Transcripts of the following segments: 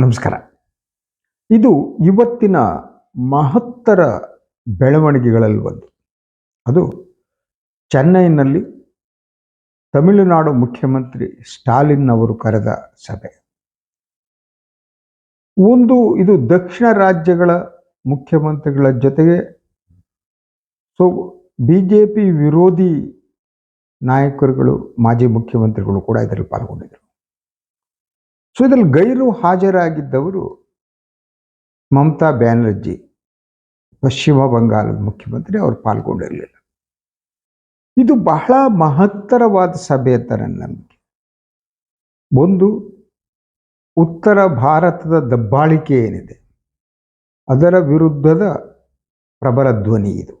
ನಮಸ್ಕಾರ. ಇದು ಇವತ್ತಿನ ಮಹತ್ತರ ಬೆಳವಣಿಗೆಗಳಲ್ಲಿ ಒಂದು. ಅದು ಚೆನ್ನೈನಲ್ಲಿ ತಮಿಳುನಾಡು ಮುಖ್ಯಮಂತ್ರಿ ಸ್ಟಾಲಿನ್ ಅವರು ಕರೆದ ಸಭೆ. ಒಂದು ಇದು ದಕ್ಷಿಣ ರಾಜ್ಯಗಳ ಮುಖ್ಯಮಂತ್ರಿಗಳ ಜೊತೆಗೆ ಸೊ ಬಿ ಜೆ ಪಿ ವಿರೋಧಿ ನಾಯಕರುಗಳು, ಮಾಜಿ ಮುಖ್ಯಮಂತ್ರಿಗಳು ಕೂಡ ಇದರಲ್ಲಿ ಪಾಲ್ಗೊಂಡಿದ್ದರು. ಸೊ ಇದರಲ್ಲಿ ಗೈರು ಹಾಜರಾಗಿದ್ದವರು ಮಮತಾ ಬ್ಯಾನರ್ಜಿ, ಪಶ್ಚಿಮ ಬಂಗಾಳದ ಮುಖ್ಯಮಂತ್ರಿ, ಅವರು ಪಾಲ್ಗೊಂಡಿರಲಿಲ್ಲ. ಇದು ಬಹಳ ಮಹತ್ತರವಾದ ಸಭೆ ಅಂತ ನನ್ನ ಒಂದು, ಉತ್ತರ ಭಾರತದ ದಬ್ಬಾಳಿಕೆ ಏನಿದೆ, ಅದರ ವಿರುದ್ಧದ ಪ್ರಬಲ ಧ್ವನಿ ಇದು.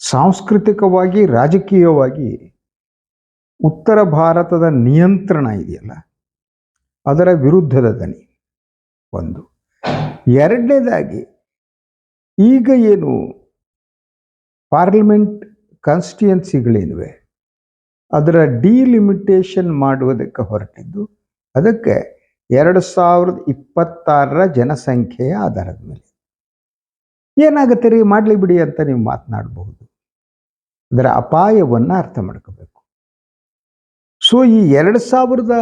ಸಾಂಸ್ಕೃತಿಕವಾಗಿ, ರಾಜಕೀಯವಾಗಿ ಉತ್ತರ ಭಾರತದ ನಿಯಂತ್ರಣ ಇದೆಯಲ್ಲ ಅದರ ವಿರುದ್ಧದ ದನಿ. ಒಂದು. ಎರಡನೇದಾಗಿ, ಈಗ ಏನು ಪಾರ್ಲಿಮೆಂಟ್ ಕಾನ್ಸ್ಟಿಟ್ಯೂನ್ಸಿಗಳೇನಿವೆ ಅದರ ಡಿಲಿಮಿಟೇಷನ್ ಮಾಡುವುದಕ್ಕೆ ಹೊರಟಿದ್ದು, ಅದಕ್ಕೆ ಎರಡು ಸಾವಿರದ ಇಪ್ಪತ್ತಾರರ ಜನಸಂಖ್ಯೆಯ ಆಧಾರದ ಮೇಲೆ. ಏನಾಗುತ್ತೆ ರೀ, ಮಾಡಲಿ ಬಿಡಿ ಅಂತ ನೀವು ಮಾತನಾಡಬಹುದು. ಅದರ ಅಪಾಯವನ್ನು ಅರ್ಥ ಮಾಡ್ಕೋಬೇಕು. ಸೊ ಈ ಎರಡು ಸಾವಿರದ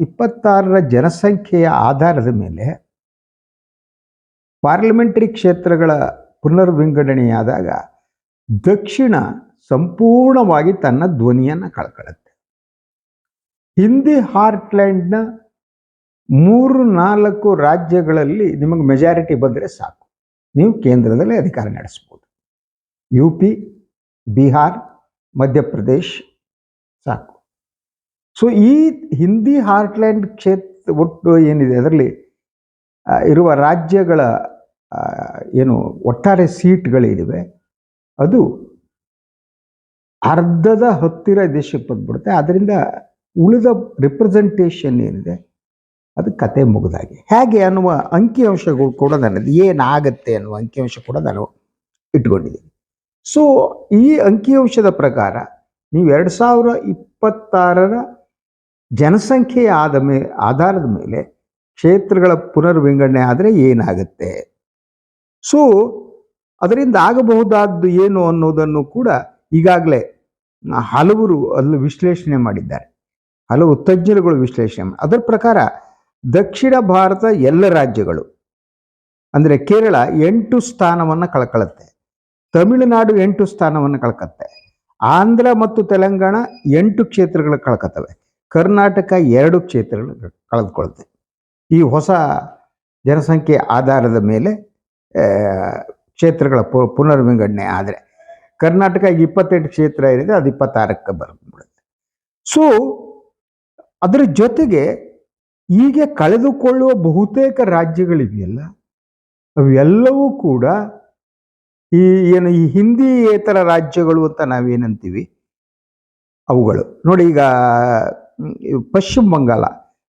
ಇಪ್ಪತ್ತಾರರ ಜನಸಂಖ್ಯೆಯ ಆಧಾರದ ಮೇಲೆ ಪಾರ್ಲಿಮೆಂಟರಿ ಕ್ಷೇತ್ರಗಳ ಪುನರ್ವಿಂಗಡಣೆಯಾದಾಗ ದಕ್ಷಿಣ ಸಂಪೂರ್ಣವಾಗಿ ತನ್ನ ಧ್ವನಿಯನ್ನು ಕಳ್ಕೊಳ್ಳುತ್ತೆ. ಹಿಂದಿ ಹಾರ್ಟ್ಲ್ಯಾಂಡ್ನ ಮೂರು ನಾಲ್ಕು ರಾಜ್ಯಗಳಲ್ಲಿ ನಿಮಗೆ ಮೆಜಾರಿಟಿ ಬಂದರೆ ಸಾಕು. ನೀವು ಕೇಂದ್ರದಲ್ಲಿ ಅಧಿಕಾರ ನಡೆಸ್ಬೋದು. ಯು ಪಿ ಬಿಹಾರ್ ಮಧ್ಯಪ್ರದೇಶ್ ಸಾಕು. ಸೊ ಈ ಹಿಂದಿ ಹಾರ್ಟ್ಲ್ಯಾಂಡ್ ಕ್ಷೇತ್ರ ಒಟ್ಟು ಏನಿದೆ ಅದರಲ್ಲಿ ಇರುವ ರಾಜ್ಯಗಳ ಏನು ಒಟ್ಟಾರೆ ಸೀಟ್ಗಳಿವೆ ಅದು ಅರ್ಧದ ಹತ್ತಿರ ದೇಶಕ್ಕೆ ಬಂದ್ಬಿಡುತ್ತೆ. ಅದರಿಂದ ಉಳಿದ ರಿಪ್ರೆಸೆಂಟೇಷನ್ ಏನಿದೆ, ಅದು ಕತೆ ಮುಗಿದಾಗೆ. ಹೇಗೆ ಅನ್ನುವ ಅಂಕಿಅಂಶಗಳು ಕೂಡ ನನ್ನದು, ಏನಾಗತ್ತೆ ಅನ್ನುವ ಅಂಕಿಅಂಶ ಕೂಡ ನಾನು ಇಟ್ಕೊಂಡಿದ್ದೀನಿ. ಸೊ ಈ ಅಂಕಿಅಂಶದ ಪ್ರಕಾರ ನೀವು ಎರಡು ಸಾವಿರ ಇಪ್ಪತ್ತಾರರ ಜನಸಂಖ್ಯೆಯ ಆದ ಮೇ, ಆಧಾರದ ಮೇಲೆ ಕ್ಷೇತ್ರಗಳ ಪುನರ್ವಿಂಗಡಣೆ ಆದರೆ ಏನಾಗುತ್ತೆ? ಸೊ ಅದರಿಂದ ಆಗಬಹುದಾದ್ದು ಏನು ಅನ್ನೋದನ್ನು ಕೂಡ ಈಗಾಗಲೇ ಹಲವರು ಅಲ್ಲಿ ವಿಶ್ಲೇಷಣೆ ಮಾಡಿದ್ದಾರೆ. ಹಲವು ತಜ್ಞರುಗಳು ವಿಶ್ಲೇಷಣೆ ಅದರ ಪ್ರಕಾರ ದಕ್ಷಿಣ ಭಾರತ ಎಲ್ಲ ರಾಜ್ಯಗಳು, ಅಂದರೆ ಕೇರಳ ಎಂಟು ಸ್ಥಾನವನ್ನು ಕಳ್ಕೊಳ್ಳುತ್ತೆ ತಮಿಳುನಾಡು ಎಂಟು ಸ್ಥಾನವನ್ನು ಕಳ್ಕತ್ತೆ, ಆಂಧ್ರ ಮತ್ತು ತೆಲಂಗಾಣ ಎಂಟು ಕ್ಷೇತ್ರಗಳು ಕಳ್ಕತ್ತವೆ. ಕರ್ನಾಟಕ ಎರಡು ಕ್ಷೇತ್ರಗಳು ಕಳೆದುಕೊಳ್ಳುತ್ತೆ ಈ ಹೊಸ ಜನಸಂಖ್ಯೆ ಆಧಾರದ ಮೇಲೆ ಕ್ಷೇತ್ರಗಳ ಪುನರ್ವಿಂಗಡಣೆ ಆದರೆ ಕರ್ನಾಟಕ ಇಪ್ಪತ್ತೆಂಟು ಕ್ಷೇತ್ರ ಏನಿದೆ ಅದು ಇಪ್ಪತ್ತಾರಕ್ಕೆ ಬರ್ಬಿಡುತ್ತೆ. ಸೊ ಅದರ ಜೊತೆಗೆ ಹೀಗೆ ಕಳೆದುಕೊಳ್ಳುವ ಬಹುತೇಕ ರಾಜ್ಯಗಳಿವೆಯಲ್ಲ, ಅವೆಲ್ಲವೂ ಕೂಡ ಈ ಏನು ಈ ಹಿಂದಿಯೇತರ ರಾಜ್ಯಗಳು ಅಂತ ನಾವೇನಂತೀವಿ? ಅವುಗಳು. ನೋಡಿ ಈಗ ಪಶ್ಚಿಮ ಬಂಗಾಳ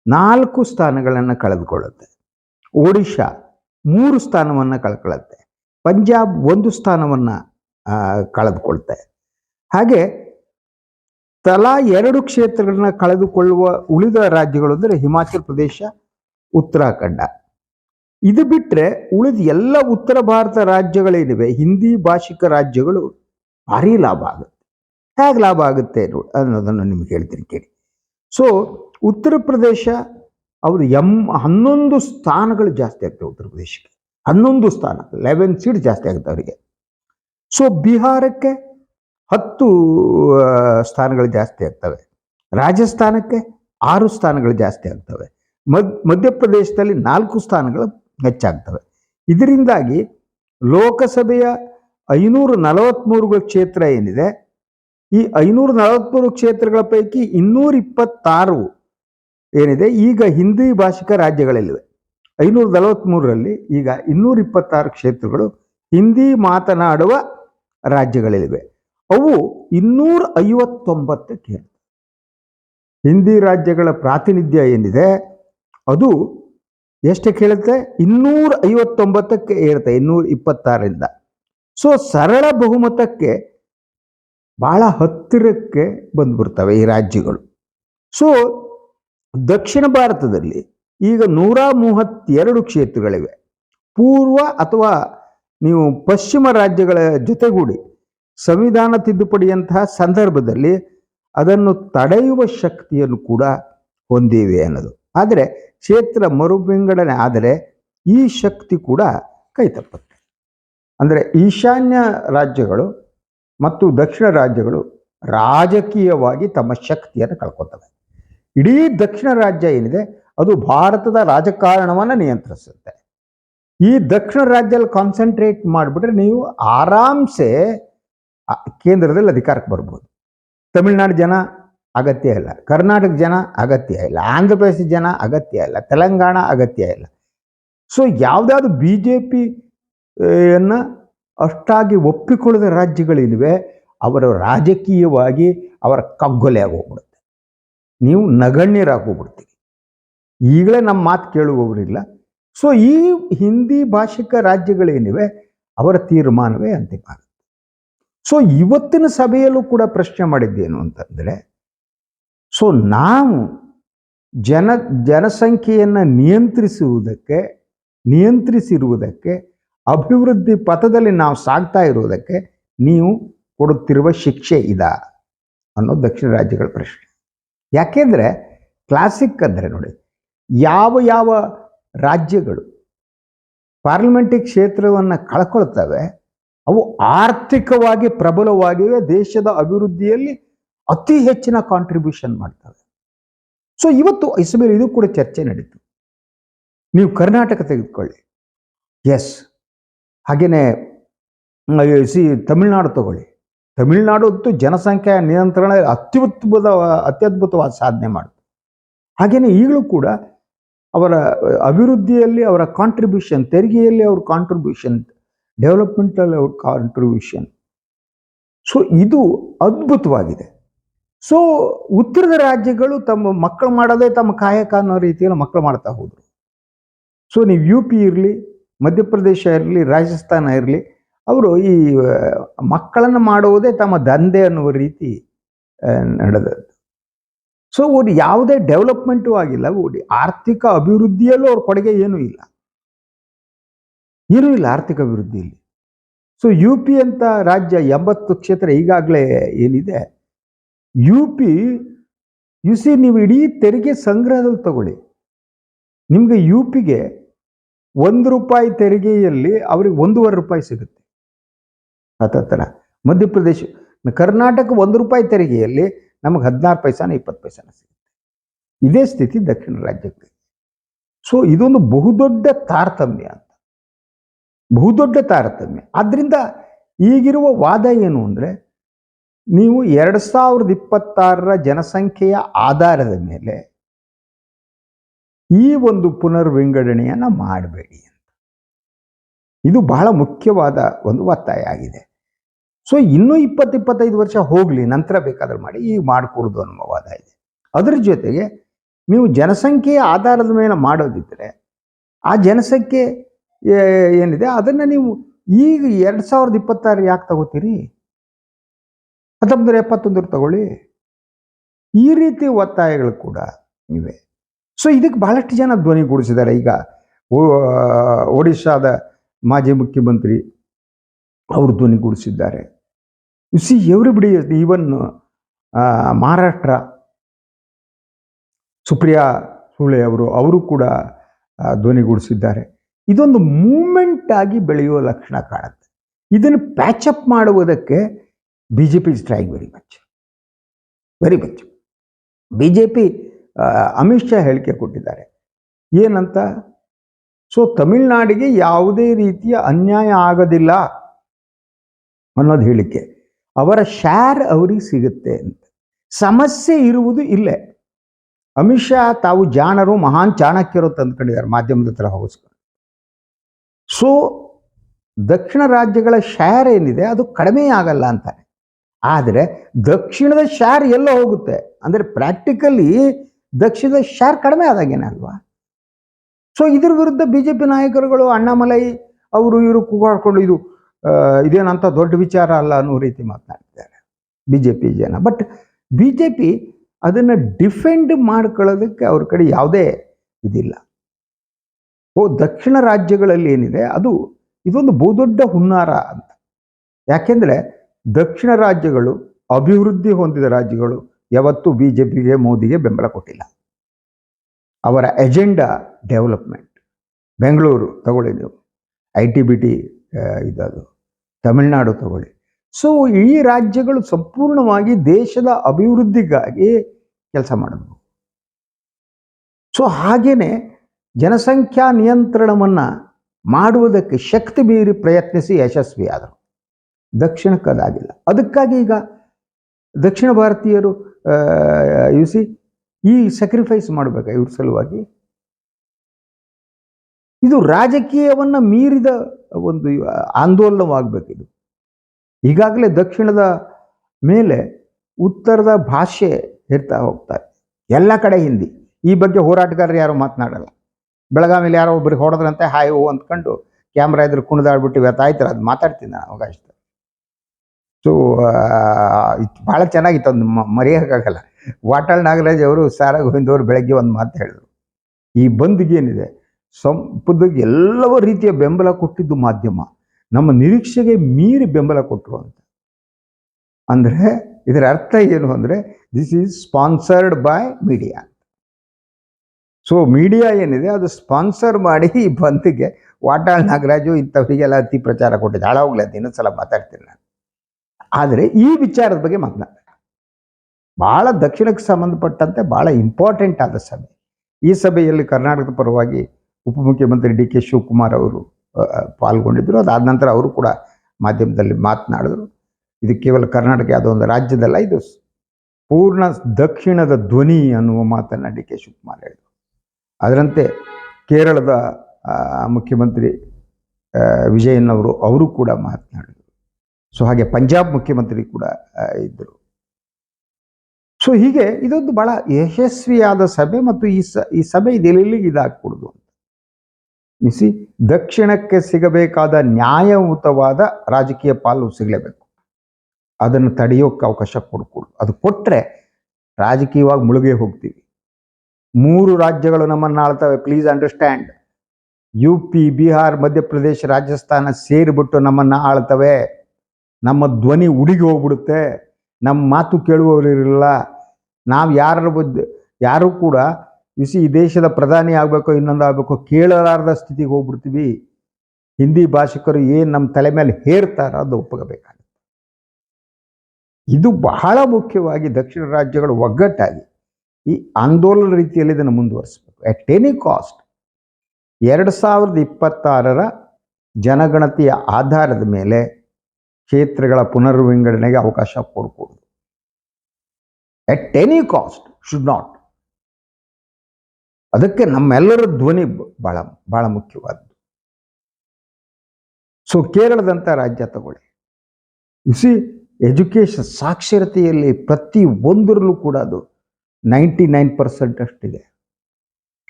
ನಾಲ್ಕು ಸ್ಥಾನಗಳನ್ನು ಕಳೆದುಕೊಳ್ಳುತ್ತೆ. ಒಡಿಶಾ ಮೂರು ಸ್ಥಾನವನ್ನು ಕಳ್ಕೊಳ್ಳುತ್ತೆ ಪಂಜಾಬ್ ಒಂದು ಸ್ಥಾನವನ್ನು ಕಳೆದುಕೊಳ್ತೆ. ಹಾಗೆ ತಲಾ ಎರಡು ಕ್ಷೇತ್ರಗಳನ್ನ ಕಳೆದುಕೊಳ್ಳುವ ಉಳಿದ ರಾಜ್ಯಗಳು ಅಂದರೆ ಹಿಮಾಚಲ ಪ್ರದೇಶ, ಉತ್ತರಾಖಂಡ. ಇದು ಬಿಟ್ಟರೆ ಉಳಿದ ಎಲ್ಲ ಉತ್ತರ ಭಾರತ ರಾಜ್ಯಗಳೇನಿವೆ, ಹಿಂದಿ ಭಾಷಿಕ ರಾಜ್ಯಗಳು ಭಾರಿ ಲಾಭ ಆಗುತ್ತೆ. ಹೇಗೆ ಲಾಭ ಆಗುತ್ತೆ ಅನ್ನೋದನ್ನು ನಿಮ್ಗೆ ಹೇಳ್ತೀನಿ ಕೇಳಿ. ಸೊ ಉತ್ತರ ಪ್ರದೇಶ ಅವರು ಎಂ, ಹನ್ನೊಂದು ಸ್ಥಾನಗಳು ಜಾಸ್ತಿ ಆಗ್ತವೆ ಉತ್ತರ ಪ್ರದೇಶಕ್ಕೆ. ಹನ್ನೊಂದು ಸ್ಥಾನ ಲೆವೆನ್ ಸೀಟ್ ಜಾಸ್ತಿ ಆಗುತ್ತೆ ಅವರಿಗೆ. ಸೊ ಬಿಹಾರಕ್ಕೆ ಹತ್ತು ಸ್ಥಾನಗಳು ಜಾಸ್ತಿ ಆಗ್ತವೆ. ರಾಜಸ್ಥಾನಕ್ಕೆ ಆರು ಸ್ಥಾನಗಳು ಜಾಸ್ತಿ ಆಗ್ತವೆ. ಮದ್, ಮಧ್ಯಪ್ರದೇಶದಲ್ಲಿ ನಾಲ್ಕು ಸ್ಥಾನಗಳು ಹೆಚ್ಚಾಗ್ತವೆ. ಇದರಿಂದಾಗಿ ಲೋಕಸಭೆಯ ಐನೂರ ನಲವತ್ತ್ಮೂರು ಕ್ಷೇತ್ರ ಏನಿದೆ ಈ ಐನೂರ ನಲವತ್ತ್ಮೂರು ಕ್ಷೇತ್ರಗಳ ಪೈಕಿ ಇನ್ನೂರ ಇಪ್ಪತ್ತಾರು ಏನಿದೆ, ಈಗ ಹಿಂದಿ ಭಾಷಿಕ ರಾಜ್ಯಗಳಲ್ಲಿವೆ. ಐನೂರ ನಲವತ್ತ್ಮೂರರಲ್ಲಿ ಈಗ ಇನ್ನೂರ ಇಪ್ಪತ್ತಾರು ಕ್ಷೇತ್ರಗಳು ಹಿಂದಿ ಮಾತನಾಡುವ ರಾಜ್ಯಗಳಲ್ಲಿವೆ. ಅವು ಇನ್ನೂರ ಐವತ್ತೊಂಬತ್ತಕ್ಕೆ. ಹಿಂದಿ ರಾಜ್ಯಗಳ ಪ್ರಾತಿನಿಧ್ಯ ಏನಿದೆ, ಅದು ಎಷ್ಟು ಕೇಳುತ್ತೆ ಇನ್ನೂರ ಐವತ್ತೊಂಬತ್ತಕ್ಕೆ ಏರುತ್ತೆ, ಇನ್ನೂರ ಇಪ್ಪತ್ತಾರರಿಂದ. ಸೊ ಸರಳ ಬಹುಮತಕ್ಕೆ ಬಹಳ ಹತ್ತಿರಕ್ಕೆ ಬಂದ್ಬಿಡ್ತವೆ ಈ ರಾಜ್ಯಗಳು. ಸೊ ದಕ್ಷಿಣ ಭಾರತದಲ್ಲಿ ಈಗ ನೂರ ಮೂವತ್ತೆರಡು ಕ್ಷೇತ್ರಗಳಿವೆ. ಪೂರ್ವ ಅಥವಾ ನೀವು ಪಶ್ಚಿಮ ರಾಜ್ಯಗಳ ಜೊತೆಗೂಡಿ ಸಂವಿಧಾನ ತಿದ್ದುಪಡಿಯಂತಹ ಸಂದರ್ಭದಲ್ಲಿ ಅದನ್ನು ತಡೆಯುವ ಶಕ್ತಿಯನ್ನು ಕೂಡ ಹೊಂದಿವೆ ಅನ್ನೋದು. ಆದರೆ ಕ್ಷೇತ್ರ ಮರುವಿಂಗಡಣೆ ಆದರೆ ಈ ಶಕ್ತಿ ಕೂಡ ಕೈತಪ್ಪುತ್ತೆ. ಅಂದರೆ ಈಶಾನ್ಯ ರಾಜ್ಯಗಳು ಮತ್ತು ದಕ್ಷಿಣ ರಾಜ್ಯಗಳು ರಾಜಕೀಯವಾಗಿ ತಮ್ಮ ಶಕ್ತಿಯನ್ನು ಕಳ್ಕೊತವೆ. ಇಡೀ ದಕ್ಷಿಣ ರಾಜ್ಯ ಏನಿದೆ, ಅದು ಭಾರತದ ರಾಜಕಾರಣವನ್ನು ನಿಯಂತ್ರಿಸುತ್ತೆ. ಈ ದಕ್ಷಿಣ ರಾಜ್ಯದಲ್ಲಿ ಕಾನ್ಸಂಟ್ರೇಟ್ ಮಾಡಿಬಿಟ್ರೆ ನೀವು ಆರಾಮ್ಸೆ ಕೇಂದ್ರದಲ್ಲಿ ಅಧಿಕಾರಕ್ಕೆ ಬರ್ಬೋದು. ತಮಿಳ್ನಾಡು ಜನ ಅಗತ್ಯ ಇಲ್ಲ, ಕರ್ನಾಟಕ ಜನ ಅಗತ್ಯ ಇಲ್ಲ, ಆಂಧ್ರ ಪ್ರದೇಶ ಜನ ಅಗತ್ಯ ಇಲ್ಲ, ತೆಲಂಗಾಣ ಅಗತ್ಯ ಇಲ್ಲ. ಸೊ ಯಾವುದಾದ್ರು ಬಿ ಜೆ ಪಿ ಯನ್ನು ಅಷ್ಟಾಗಿ ಒಪ್ಪಿಕೊಳ್ಳದ ರಾಜ್ಯಗಳೇನಿವೆ ಅವರ ರಾಜಕೀಯವಾಗಿ ಅವರ ಕಗ್ಗೊಲೆ ಆಗೋಗ್ಬಿಡುತ್ತೆ. ನೀವು ನಗಣ್ಯರಾಗೋಗ್ಬಿಡ್ತೀವಿ ಈಗಲೇ ನಮ್ಮ ಮಾತು ಕೇಳುವವರಿಲ್ಲ. ಸೊ ಈ ಹಿಂದಿ ಭಾಷಿಕ ರಾಜ್ಯಗಳೇನಿವೆ, ಅವರ ತೀರ್ಮಾನವೇ ಅಂತಿಮ ಆಗುತ್ತೆ. ಸೊ ಇವತ್ತಿನ ಸಭೆಯಲ್ಲೂ ಕೂಡ ಪ್ರಶ್ನೆ ಮಾಡಿದ್ದೇನು ಅಂತಂದರೆ ಸೊ ನಾವು ಜನ, ಜನಸಂಖ್ಯೆಯನ್ನು ನಿಯಂತ್ರಿಸುವುದಕ್ಕೆ, ನಿಯಂತ್ರಿಸಿರುವುದಕ್ಕೆ ಅಭಿವೃದ್ಧಿ ಪಥದಲ್ಲಿ ನಾವು ಸಾಗ್ತಾ ಇರುವುದಕ್ಕೆ ನೀವು ಕೊಡುತ್ತಿರುವ ಶಿಕ್ಷೆ ಇದಾ? ಅನ್ನೋದು ದಕ್ಷಿಣ ರಾಜ್ಯಗಳ ಪ್ರಶ್ನೆ. ಯಾಕೆಂದರೆ ಕ್ಲಾಸಿಕ್ ಅಂದರೆ ನೋಡಿ, ಯಾವ ಯಾವ ರಾಜ್ಯಗಳು ಪಾರ್ಲಿಮೆಂಟಿ ಕ್ಷೇತ್ರವನ್ನು ಕಳ್ಕೊಳ್ತವೆ, ಅವು ಆರ್ಥಿಕವಾಗಿ ಪ್ರಬಲವಾಗಿವೆ, ದೇಶದ ಅಭಿವೃದ್ಧಿಯಲ್ಲಿ ಅತಿ ಹೆಚ್ಚಿನ ಕಾಂಟ್ರಿಬ್ಯೂಷನ್ ಮಾಡ್ತವೆ. ಸೊ ಇವತ್ತು ಇಸಬೇಲ್ ಇದು ಕೂಡ ಚರ್ಚೆ ನಡೀತು. ನೀವು ಕರ್ನಾಟಕ ತೆಗೆದುಕೊಳ್ಳಿ. ಎಸ್ ಹಾಗೆಯೇ ಸಿ, ತಮಿಳ್ನಾಡು ತಗೊಳ್ಳಿ. ತಮಿಳ್ನಾಡು ಅಂತೂ ಜನಸಂಖ್ಯೆಯ ನಿಯಂತ್ರಣ ಅತ್ಯುತ್ಭುತ ಅತ್ಯದ್ಭುತವಾದ ಸಾಧನೆ ಮಾಡ್ತು ಹಾಗೆಯೇ ಈಗಲೂ ಕೂಡ ಅವರ ಅಭಿವೃದ್ಧಿಯಲ್ಲಿ ಅವರ ಕಾಂಟ್ರಿಬ್ಯೂಷನ್ ತೆರಿಗೆಯಲ್ಲಿ ಅವ್ರ ಕಾಂಟ್ರಿಬ್ಯೂಷನ್ ಡೆವಲಪ್ಮೆಂಟಲ್ಲಿ ಅವ್ರ ಕಾಂಟ್ರಿಬ್ಯೂಷನ್ ಸೊ ಇದು ಅದ್ಭುತವಾಗಿದೆ. ಸೊ ಉತ್ತರದ ರಾಜ್ಯಗಳು ತಮ್ಮ ಮಕ್ಕಳು ಮಾಡೋದೇ ತಮ್ಮ ಕಾಯಕ ಅನ್ನೋ ರೀತಿಯಲ್ಲಿ ಮಕ್ಕಳು ಮಾಡ್ತಾ ಹೋದರು. ಸೊ ನೀವು ಯು ಪಿ ಇರಲಿ ಮಧ್ಯಪ್ರದೇಶ ಇರಲಿ, ರಾಜಸ್ಥಾನ ಇರಲಿ, ಅವರು ಈ ಮಕ್ಕಳನ್ನು ಮಾಡುವುದೇ ತಮ್ಮ ದಂಧೆ ಅನ್ನುವ ರೀತಿ ನಡೆದದ್ದು. ಸೊ ಅವ್ರು ಯಾವುದೇ ಡೆವಲಪ್ಮೆಂಟು ಆಗಿಲ್ಲ ಆರ್ಥಿಕ ಅಭಿವೃದ್ಧಿಯಲ್ಲೂ ಅವ್ರ ಕೊಡುಗೆ ಏನೂ ಇಲ್ಲ. ಏನೂ ಇಲ್ಲ ಆರ್ಥಿಕ ಅಭಿವೃದ್ಧಿಯಲ್ಲಿ. ಸೊ ಯು ಪಿ ಅಂತ ರಾಜ್ಯ ಎಂಬತ್ತು ಕ್ಷೇತ್ರ ಈಗಾಗಲೇ ಏನಿದೆ ಯು ಪಿ ಯು ಸಿ ನೀವು ಇಡೀ ತೆರಿಗೆ ಸಂಗ್ರಹದಲ್ಲಿ ತಗೊಳ್ಳಿ. ನಿಮಗೆ ಯು ಪಿಗೆ ಒಂದು ರೂಪಾಯಿ ತೆರಿಗೆಯಲ್ಲಿ ಅವ್ರಿಗೆ ಒಂದೂವರೆ ರೂಪಾಯಿ ಸಿಗುತ್ತೆ. ಹತ್ತತ್ರ ಮಧ್ಯಪ್ರದೇಶ, ಕರ್ನಾಟಕ ಒಂದು ರೂಪಾಯಿ ತೆರಿಗೆಯಲ್ಲಿ ನಮಗೆ ಹದಿನಾರು ಪೈಸಾನ, ಇಪ್ಪತ್ತು ಪೈಸಾನ ಸಿಗುತ್ತೆ. ಇದೇ ಸ್ಥಿತಿ ದಕ್ಷಿಣ ರಾಜ್ಯಕ್ಕೆ. ಸೊ ಇದೊಂದು ಬಹುದೊಡ್ಡ ತಾರತಮ್ಯ ಅಂತ. ಬಹುದೊಡ್ಡ ತಾರತಮ್ಯ. ಆದ್ದರಿಂದ ಈಗಿರುವ ವಾದ ಏನು ಅಂದರೆ, ನೀವು ಎರಡು ಸಾವಿರದ ಇಪ್ಪತ್ತಾರರ ಜನಸಂಖ್ಯೆಯ ಆಧಾರದ ಮೇಲೆ ಈ ಒಂದು ಪುನರ್ವಿಂಗಡಣೆಯನ್ನು ಮಾಡಬೇಡಿ ಅಂತ. ಇದು ಬಹಳ ಮುಖ್ಯವಾದ ಒಂದು ಒತ್ತಾಯ ಆಗಿದೆ. ಸೊ, ಇನ್ನೂ ಇಪ್ಪತ್ತು, ಇಪ್ಪತ್ತೈದು ವರ್ಷ ಹೋಗಲಿ, ನಂತರ ಬೇಕಾದ್ರೆ ಮಾಡಿ ಈಗ ಮಾಡಿಕೊಡೋದು ಅನ್ನೋ ವಾದ ಇದೆ. ಅದರ ಜೊತೆಗೆ ನೀವು ಜನಸಂಖ್ಯೆಯ ಆಧಾರದ ಮೇಲೆ ಮಾಡೋದಿದ್ದರೆ ಆ ಜನಸಂಖ್ಯೆ ಏನಿದೆ, ಅದನ್ನು ನೀವು ಈಗ ಎರಡು ಸಾವಿರದ ಇಪ್ಪತ್ತಾರು ಯಾಕೆ ತಗೋತೀರಿ? ಹತ್ತೊಂಬತ್ತು ಎಪ್ಪತ್ತೊಂದರ ತಗೊಳ್ಳಿ. ಈ ರೀತಿ ಒತ್ತಾಯಗಳು ಕೂಡ ಇವೆ. ಸೊ ಇದಕ್ಕೆ ಬಹಳಷ್ಟು ಜನ ಧ್ವನಿಗೂಡಿಸಿದ್ದಾರೆ ಈಗ ಒಡಿಶಾದ ಮಾಜಿ ಮುಖ್ಯಮಂತ್ರಿ ಅವರು ಧ್ವನಿಗೂಡಿಸಿದ್ದಾರೆ you see everybody even Maharashtra, Supriya Sule ಅವರು ಅವರು ಕೂಡ ಧ್ವನಿಗೂಡಿಸಿದ್ದಾರೆ ಇದೊಂದು ಮೂಮೆಂಟ್ ಆಗಿ ಬೆಳೆಯುವ ಲಕ್ಷಣ ಕಾಣುತ್ತೆ. ಇದನ್ನು ಪ್ಯಾಚಪ್ ಮಾಡುವುದಕ್ಕೆ B J P is very much very much B J P Amit Shah ಹೇಳಿಕೆ ಕೊಟ್ಟಿದ್ದಾರೆ. ಏನಂತ? ಸೊ ತಮಿಳ್ನಾಡಿಗೆ ಯಾವುದೇ ರೀತಿಯ ಅನ್ಯಾಯ ಆಗೋದಿಲ್ಲ ಅನ್ನೋದು ಹೇಳಿಕೆ. ಅವರ ಶೇರ್ ಅವರಿಗೆ ಸಿಗುತ್ತೆ ಅಂತ. ಸಮಸ್ಯೆ ಇರುವುದು ಇಲ್ಲೇ. ಅಮಿತ್ ಶಾ ತಾವು ಜಾಣರು, ಮಹಾನ್ ಚಾಣಕ್ಯರು ಅಂತ ಅಂದ್ಕೊಂಡಿದ್ದಾರೆ ಮಾಧ್ಯಮದ ಹತ್ರ ಹೋಗಿಸ್ಕೊಂಡು ಸೊ ದಕ್ಷಿಣ ರಾಜ್ಯಗಳ ಶೇರ್ ಏನಿದೆ ಅದು ಕಡಿಮೆ ಆಗಲ್ಲ ಅಂತಾರೆ. ಆದರೆ ದಕ್ಷಿಣದ ಶೇರ್ ಎಲ್ಲ ಹೋಗುತ್ತೆ. ಅಂದರೆ ಪ್ರಾಕ್ಟಿಕಲಿ ದಕ್ಷಿಣದ ಶೇರ್ ಕಡಿಮೆ ಆದಾಗೇನೆ ಅಲ್ವಾ? ಸೊ ಇದ್ರ ವಿರುದ್ಧ ಬಿ ಜೆ ಪಿ ನಾಯಕರುಗಳು ಅಣ್ಣಾಮಲೈ ಅವರು ಇವರು ಕೂಗಾಡ್ಕೊಂಡು ಇದು ಇದೇನಂತ ದೊಡ್ಡ ವಿಚಾರ ಅಲ್ಲ ಅನ್ನೋ ರೀತಿ ಮಾತನಾಡ್ತಿದ್ದಾರೆ ಬಿ ಜೆ ಪಿ ಜನ. ಬಟ್ ಬಿ ಜೆ ಪಿ ಅದನ್ನು ಡಿಫೆಂಡ್ ಮಾಡ್ಕೊಳ್ಳೋದಕ್ಕೆ ಅವ್ರ ಕಡೆ ಯಾವುದೇ ಇದಿಲ್ಲ. ಓ, ದಕ್ಷಿಣ ರಾಜ್ಯಗಳಲ್ಲಿ ಏನಿದೆ, ಅದು ಇದೊಂದು ಬಹುದೊಡ್ಡ ಹುನ್ನಾರ ಅಂತ. ಯಾಕೆಂದರೆ ದಕ್ಷಿಣ ರಾಜ್ಯಗಳು ಅಭಿವೃದ್ಧಿ ಹೊಂದಿದ ರಾಜ್ಯಗಳು ಯಾವತ್ತೂ ಬಿ ಜೆ ಪಿಗೆ ಮೋದಿಗೆ ಬೆಂಬಲ ಕೊಟ್ಟಿಲ್ಲ. ಅವರ ಎಜೆಂಡಾ ಡೆವಲಪ್ಮೆಂಟ್. ಬೆಂಗಳೂರು ತಗೊಳ್ಳಿ ನೀವು. ಐ ಟಿ ಬಿ ಟಿ ಇದದು. ತಮಿಳುನಾಡು ತಗೊಳ್ಳಿ. ಸೊ ಈ ರಾಜ್ಯಗಳು ಸಂಪೂರ್ಣವಾಗಿ ದೇಶದ ಅಭಿವೃದ್ಧಿಗಾಗಿ ಕೆಲಸ ಮಾಡಬೇಕು. ಸೊ ಹಾಗೆಯೇ ಜನಸಂಖ್ಯಾ ನಿಯಂತ್ರಣವನ್ನು ಮಾಡುವುದಕ್ಕೆ ಶಕ್ತಿ ಮೀರಿ ಪ್ರಯತ್ನಿಸಿ ಯಶಸ್ವಿಯಾದರು. ದಕ್ಷಿಣಕ್ಕದಾಗಿಲ್ಲ. ಅದಕ್ಕಾಗಿ ಈಗ ದಕ್ಷಿಣ ಭಾರತೀಯರು ಸಿ ಈ ಸ್ಯಾಕ್ರಿಫೈಸ್ ಮಾಡಬೇಕಾ ಇವ್ರ ಸಲುವಾಗಿ? ಇದು ರಾಜಕೀಯವನ್ನ ಮೀರಿದ ಒಂದು ಆಂದೋಲನವಾಗಬೇಕಿದು. ಈಗಾಗಲೇ ದಕ್ಷಿಣದ ಮೇಲೆ ಉತ್ತರದ ಭಾಷೆ ಇರ್ತಾ ಹೋಗ್ತಾ ಎಲ್ಲ ಕಡೆ ಹಿಂದಿ. ಈ ಬಗ್ಗೆ ಹೋರಾಟಗಾರರು ಯಾರು ಮಾತನಾಡಲ್ಲ. ಬೆಳಗಾವಿಲಿ ಯಾರೋ ಒಬ್ಬರಿಗೆ ಹೊಡೆದ್ರಂತೆ, ಹಾಯ್ ಓ ಅಂದ್ಕೊಂಡು ಕ್ಯಾಮ್ರಾ ಇದ್ರೆ ಕುಣಿದಾಡ್ಬಿಟ್ಟು ಇವತ್ತಾಯ್ತಾರೆ ಅದು ಮಾತಾಡ್ತೀನಿ ನಾನು ಅಷ್ಟೇ ಸೊ ಭಾಳ ಚೆನ್ನಾಗಿತ್ತು ಒಂದು ಮರೆಯೋಕ್ಕಾಗಲ್ಲ. ವಾಟಾಳ್ ನಾಗರಾಜ್ ಅವರು ಸಾರ ಗೋವಿಂದ್ ಬೆಳಗ್ಗೆ ಒಂದು ಮಾತು ಹೇಳಿದರು. ಈ ಬಂದ್ಗೆ ಏನಿದೆ? ಸಂಪದಕ್ಕೆ ಎಲ್ಲವ ರೀತಿಯ ಬೆಂಬಲ ಕೊಟ್ಟಿದ್ದು ಮಾಧ್ಯಮ. ನಮ್ಮ ನಿರೀಕ್ಷೆಗೆ ಮೀರಿ ಬೆಂಬಲ ಕೊಟ್ಟರು ಅಂತ. ಅಂದರೆ, ಇದರ ಅರ್ಥ ಏನು ಅಂದರೆ this is sponsored by media so media ಏನಿದೆ? ಅದು ಸ್ಪಾನ್ಸರ್ ಮಾಡಿ ಈ ಬಂದ್ಗೆ ವಾಟಾಳ್ ನಾಗರಾಜು ಇಂಥವರಿಗೆಲ್ಲ ಅತಿ ಪ್ರಚಾರ ಕೊಟ್ಟಿದ್ದೆ ಹಾಳಾಗ್ಲಿ, ಅದು ಇನ್ನೊಂದ್ಸಲ ಮಾತಾಡ್ತೀನಿ ನಾನು. ಆದರೆ ಈ ವಿಚಾರದ ಬಗ್ಗೆ ಮಾತನಾಡ ಭಾಳ ದಕ್ಷಿಣಕ್ಕೆ ಸಂಬಂಧಪಟ್ಟಂತೆ ಭಾಳ ಇಂಪಾರ್ಟೆಂಟ್ ಆದ ಸಭೆ. ಈ ಸಭೆಯಲ್ಲಿ ಕರ್ನಾಟಕದ ಪರವಾಗಿ ಉಪಮುಖ್ಯಮಂತ್ರಿ ಡಿ ಕೆ ಶಿವಕುಮಾರ್ ಅವರು ಪಾಲ್ಗೊಂಡಿದ್ದರು. ಅದಾದ ನಂತರ ಅವರು ಕೂಡ ಮಾಧ್ಯಮದಲ್ಲಿ ಮಾತನಾಡಿದರು. ಇದು ಕೇವಲ ಕರ್ನಾಟಕ ಯಾವುದೋ ಒಂದು ರಾಜ್ಯದಲ್ಲ, ಇದು ಪೂರ್ಣ ದಕ್ಷಿಣದ ಧ್ವನಿ ಅನ್ನುವ ಮಾತನ್ನು ಡಿ ಕೆ ಶಿವಕುಮಾರ್ ಹೇಳಿದರು. ಅದರಂತೆ ಕೇರಳದ ಮುಖ್ಯಮಂತ್ರಿ ವಿಜಯನ್ ಅವರು ಅವರು ಕೂಡ ಮಾತನಾಡಿದರು. ಸೊ ಹಾಗೆ ಪಂಜಾಬ್ ಮುಖ್ಯಮಂತ್ರಿ ಕೂಡ ಇದ್ದರು ಸೊ ಹೀಗೆ ಇದೊಂದು ಬಹಳ ಯಶಸ್ವಿಯಾದ ಸಭೆ ಮತ್ತು ಈ ಸ, ಈ ಸಭೆ ಇದೆಲ್ಲಿಗೆ ಇದಾಗ್ಕೊಡುದು ಅಂತ. ಮಿಸಿ ದಕ್ಷಿಣಕ್ಕೆ ಸಿಗಬೇಕಾದ ನ್ಯಾಯಯುತವಾದ ರಾಜಕೀಯ ಪಾಲು ಸಿಗಲೇಬೇಕು. ಅದನ್ನು ತಡೆಯೋಕ್ಕೆ ಅವಕಾಶ ಕೊಡ್ಕೊಡು. ಅದು ಕೊಟ್ಟರೆ ರಾಜಕೀಯವಾಗಿ ಮುಳುಗೇ ಹೋಗ್ತೀವಿ. ಮೂರು ರಾಜ್ಯಗಳು ನಮ್ಮನ್ನು ಆಳ್ತವೆ please understand U P Bihar Madhya Pradesh Rajasthan ಸೇರಿಬಿಟ್ಟು ನಮ್ಮನ್ನು ಆಳ್ತವೆ. ನಮ್ಮ ಧ್ವನಿ ಉಡುಗಿ ಹೋಗ್ಬಿಡುತ್ತೆ. ನಮ್ಮ ಮಾತು ಕೇಳುವವರಿರಲಿಲ್ಲ. ನಾವು ಯಾರ ಬಗ್ಗೆ ಯಾರು ಕೂಡ ಬಿಸಿ ಈ ದೇಶದ ಪ್ರಧಾನಿ ಆಗಬೇಕೋ, ಇನ್ನೊಂದು ಆಗಬೇಕೋ, ಕೇಳಲಾರದ ಸ್ಥಿತಿಗೆ ಹೋಗ್ಬಿಡ್ತೀವಿ. ಹಿಂದಿ ಭಾಷಿಕರು ಏನು ನಮ್ಮ ತಲೆ ಮೇಲೆ ಹೇರ್ತಾರೋ ಅದು ಒಪ್ಪಗಬೇಕಾಗುತ್ತೆ. ಇದು ಬಹಳ ಮುಖ್ಯವಾಗಿ ದಕ್ಷಿಣ ರಾಜ್ಯಗಳು ಒಗ್ಗಟ್ಟಾಗಿ ಈ ಆಂದೋಲನ ರೀತಿಯಲ್ಲಿ ಇದನ್ನು ಮುಂದುವರಿಸಬೇಕು. ಅಟ್ ಎನಿ ಕಾಸ್ಟ್ ಎರಡು ಸಾವಿರದ ಇಪ್ಪತ್ತಾರರ ಜನಗಣತಿಯ ಆಧಾರದ ಮೇಲೆ ಕ್ಷೇತ್ರಗಳ ಪುನರ್ವಿಂಗಡಣೆಗೆ ಅವಕಾಶ ಕೊಡಕೂಡದು. At any cost should not ಅದಕ್ಕೆ ನಮ್ಮೆಲ್ಲರ ಧ್ವನಿ ಬಹಳ ಬಹಳ ಮುಖ್ಯವಾದ್ದು. ಸೊ ಕೇರಳದಂಥ ರಾಜ್ಯ ತಗೊಳ್ಳಿ. ಸಿ ಎಜುಕೇಶನ್ ಸಾಕ್ಷರತೆಯಲ್ಲಿ ಪ್ರತಿ ಒಂದರಲ್ಲೂ ಕೂಡ ಅದು ನೈಂಟಿ ನೈನ್ ಪರ್ಸೆಂಟ್ ಅಷ್ಟಿದೆ.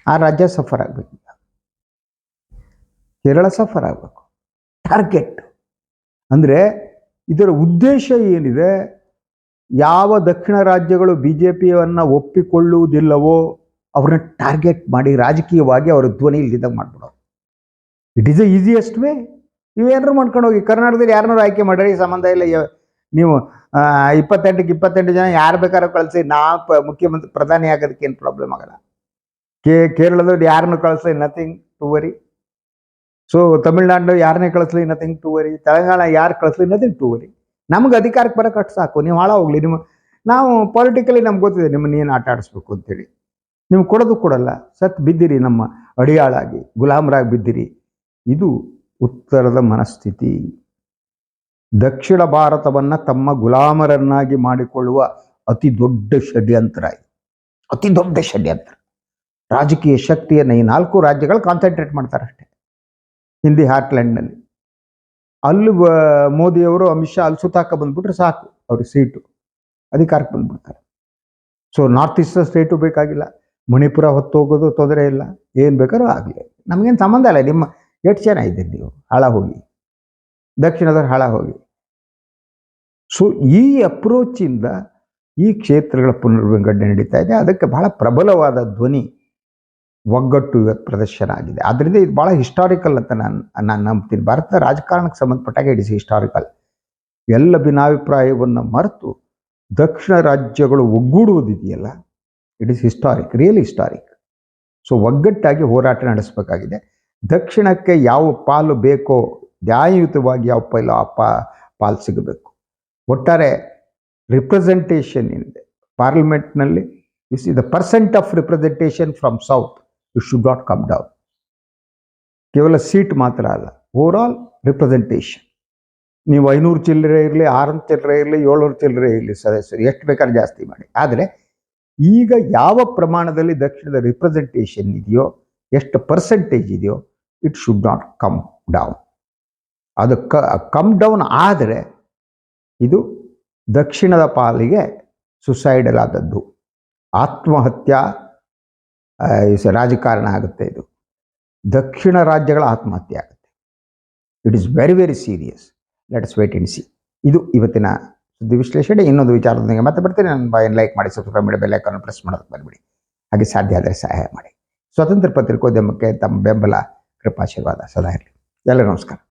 ಆ ರಾಜ್ಯ ಸಫರ್ ಆಗಬೇಕಿಲ್ಲ. ಕೇರಳ ಸಫರ್ ಆಗಬೇಕು. ಟಾರ್ಗೆಟ್ ಅಂದರೆ ಇದರ ಉದ್ದೇಶ ಏನಿದೆ? ಯಾವ ದಕ್ಷಿಣ ರಾಜ್ಯಗಳು ಬಿ ಜೆ ಪಿಯನ್ನು ಒಪ್ಪಿಕೊಳ್ಳುವುದಿಲ್ಲವೋ ಅವ್ರನ್ನ ಟಾರ್ಗೆಟ್ ಮಾಡಿ ರಾಜಕೀಯವಾಗಿ ಅವರ ಧ್ವನಿ ಇಲ್ಲಿದ್ದಾಗ ಮಾಡ್ಬಿಡೋದು it is the easiest way ನೀವೇನಾರು ಮಾಡ್ಕೊಂಡು ಹೋಗಿ ಕರ್ನಾಟಕದಲ್ಲಿ ಯಾರನ್ನಾರು ಆಯ್ಕೆ ಮಾಡ್ರಿ ಸಂಬಂಧ ಇಲ್ಲ ನೀವು ಇಪ್ಪತ್ತೆಂಟಕ್ಕೆ ಇಪ್ಪತ್ತೆಂಟು ಜನ ಯಾರು ಬೇಕಾದ್ರೂ ಕಳಿಸಿ, ನಾ ಪ, ಮುಖ್ಯಮಂತ್ರಿ ಪ್ರಧಾನಿ ಆಗೋದಕ್ಕೆ ಏನು ಪ್ರಾಬ್ಲಮ್ ಆಗಲ್ಲ. ಕೇ, ಕೇರಳದವ್ರು ಯಾರನ್ನು ಕಳಿಸಿ nothing to worry so Tamil Nadu ಯಾರನ್ನೇ ಕಳಿಸ್ಲಿ ನಥಿಂಗ್ ಟು ವರಿ ತೆಲಂಗಾಣ ಯಾರು ಕಳಿಸ್ಲಿ ನಥಿಂಗ್ ಟು ವರಿ ನಮ್ಗೆ ಅಧಿಕಾರಕ್ಕೆ ಬರೋಕೆ ಸಾಕು. ನೀವು ಹಾಳ ಹೋಗ್ಲಿ. ನಿಮ್ಮ ನಾವು ಪೊಲಿಟಿಕಲಿ ನಮ್ಗೆ ಗೊತ್ತಿದೆ ನಿಮ್ಮನ್ನ ಏನು ಆಟ ಆಡಿಸ್ಬೇಕು ಅಂತೇಳಿ. ನೀವು ಕೊಡೋದು ಕೊಡಲ್ಲ. ಸತ್ ಬಿದ್ದಿರಿ ನಮ್ಮ ಅಡಿಯಾಳಾಗಿ. ಗುಲಾಮರಾಗಿ ಬಿದ್ದಿರಿ. ಇದು ಉತ್ತರದ ಮನಸ್ಥಿತಿ. ದಕ್ಷಿಣ ಭಾರತವನ್ನು ತಮ್ಮ ಗುಲಾಮರನ್ನಾಗಿ ಮಾಡಿಕೊಳ್ಳುವ ಅತಿ ದೊಡ್ಡ ಷಡ್ಯಂತ್ರ ಅತಿ ದೊಡ್ಡ ಷಡ್ಯಂತ್ರ. ರಾಜಕೀಯ ಶಕ್ತಿಯನ್ನು ಈ ನಾಲ್ಕು ರಾಜ್ಯಗಳು ಕಾನ್ಸಂಟ್ರೇಟ್ ಮಾಡ್ತಾರೆ ಅಷ್ಟೇ ಹಿಂದಿ ಹಾರ್ಟ್ಲ್ಯಾಂಡ್ನಲ್ಲಿ ಅಲ್ಲಿ ಮೋದಿಯವರು ಅಮಿತ್ ಶಾ ಅಲ್ಲಿ ಸುತ್ತಾಕ ಬಂದ್ಬಿಟ್ರೆ ಸಾಕು ಅವ್ರ ಸೀಟು, ಅಧಿಕಾರಕ್ಕೆ ಬಂದ್ಬಿಡ್ತಾರೆ. ಸೊ, ನಾರ್ತ್ ಈಸ್ಟ್ ಸ್ಟೇಟು ಬೇಕಾಗಿಲ್ಲ, ಮಣಿಪುರ ಹೊತ್ತು ಹೋಗೋದು ತೊಂದರೆ ಇಲ್ಲ, ಏನು ಬೇಕಾದ್ರೂ ಆಗಲಿ. ನಮಗೇನು ಸಂಬಂಧ ಇಲ್ಲ, ನಿಮ್ಮ ಎಷ್ಟು ಜನ ಇದ್ದೀರಿ ನೀವು, ಹಾಳ ಹೋಗಿ. ದಕ್ಷಿಣದವ್ರು ಹಾಳ ಹೋಗಿ. ಸೊ, ಈ ಅಪ್ರೋಚಿಂದ ಈ ಕ್ಷೇತ್ರಗಳ ಪುನರ್ವಿಂಗಡಣೆ ನಡೀತಾ ಇದೆ, ಅದಕ್ಕೆ ಬಹಳ ಪ್ರಬಲವಾದ ಧ್ವನಿ ಒಗ್ಗಟ್ಟು ಇವತ್ತು ಪ್ರದರ್ಶನ ಆಗಿದೆ ಆದ್ದರಿಂದ ಇದು ಭಾಳ ಹಿಸ್ಟಾರಿಕಲ್ ಅಂತ ನಾನು ನಾನು ನಂಬ್ತೀನಿ. ಭಾರತದ ರಾಜಕಾರಣಕ್ಕೆ ಸಂಬಂಧಪಟ್ಟಾಗ ಇಟ್ ಹಿಸ್ಟಾರಿಕಲ್ ಎಲ್ಲ ಭಿನ್ನಾಭಿಪ್ರಾಯವನ್ನು ಮರೆತು ದಕ್ಷಿಣ ರಾಜ್ಯಗಳು ಒಗ್ಗೂಡುವುದಿದೆಯಲ್ಲ it is historic real historic so ಒಗ್ಗಟ್ಟಾಗಿ ಹೋರಾಟ ನಡೆಸಬೇಕಾಗಿದೆ. ದಕ್ಷಿಣಕ್ಕೆ ಯಾವ ಪಾಲು ಬೇಕೋ, ನ್ಯಾಯಯುತವಾಗಿ ಯಾವ ಪೈಲೋ, ಆ ಪಾ, ಪಾಲು ಸಿಗಬೇಕು. ಒಟ್ಟಾರೆ ರಿಪ್ರೆಸೆಂಟೇಷನ್ ಇದೆ. ಪಾರ್ಲಿಮೆಂಟ್ನಲ್ಲಿ is E the percent of representation from south you should not come down ಕೇವಲ ಸೀಟ್ ಮಾತ್ರ ಅಲ್ಲ ಓವರ್ ಆಲ್ ರಿಪ್ರೆಸೆಂಟೇಷನ್ ನೀವು ಐನೂರು ಚಿಲ್ಲರೆ ಇರಲಿ, ಆರುನೂರು ಚಿಲ್ಲರೆ ಇರಲಿ, ಏಳ್ನೂರು ಚಿಲ್ಲರೆ ಇರಲಿ ಸದಸ್ಯರು, ಎಷ್ಟು ಬೇಕಾದ್ರೆ ಜಾಸ್ತಿ ಮಾಡಿ. ಆದರೆ ಈಗ ಯಾವ ಪ್ರಮಾಣದಲ್ಲಿ ದಕ್ಷಿಣದ ರಿಪ್ರೆಸೆಂಟೇಷನ್ ಇದೆಯೋ, ಎಷ್ಟು ಪರ್ಸೆಂಟೇಜ್ ಇದೆಯೋ it should not come down ಅದು ಕ ಕಮ್ ಡೌನ್ ಆದರೆ ಇದು ದಕ್ಷಿಣದ ಪಾಲಿಗೆ ಸುಸೈಡಲ್ ಆದದ್ದು. ಆತ್ಮಹತ್ಯಾ ರಾಜಕಾರಣ ಆಗುತ್ತೆ ಇದು. ದಕ್ಷಿಣ ರಾಜ್ಯಗಳ ಆತ್ಮಹತ್ಯೆ ಆಗುತ್ತೆ. It is very very serious let's wait and see ಇದು ಇವತ್ತಿನ ಸುದ್ದಿ ವಿಶ್ಲೇಷಣೆ. ಇನ್ನೊಂದು ವಿಚಾರದೊಂದಿಗೆ ಮತ್ತೆ ಬರ್ತೀನಿ. ನನ್ನ ಬಾಯನ್ನು ಲೈಕ್ ಮಾಡಿ ಸಬ್ಸ್ಕ್ರೈಬ್ ಮಾಡಿ ಬೆಲ್ ಐಕಾನ್ ಪ್ರೆಸ್ ಮಾಡೋದಕ್ಕೆ ಬಂದ್ಬಿಡಿ. ಹಾಗೆ ಸಾಧ್ಯ ಆದರೆ ಸಹಾಯ ಮಾಡಿ. ಸ್ವತಂತ್ರ ಪತ್ರಿಕೋದ್ಯಮಕ್ಕೆ ತಮ್ಮ ಬೆಂಬಲ, ಕೃಪಾಶೀರ್ವಾದ ಸದಾ ಇರಲಿ. ಎಲ್ಲರೂ ನಮಸ್ಕಾರ.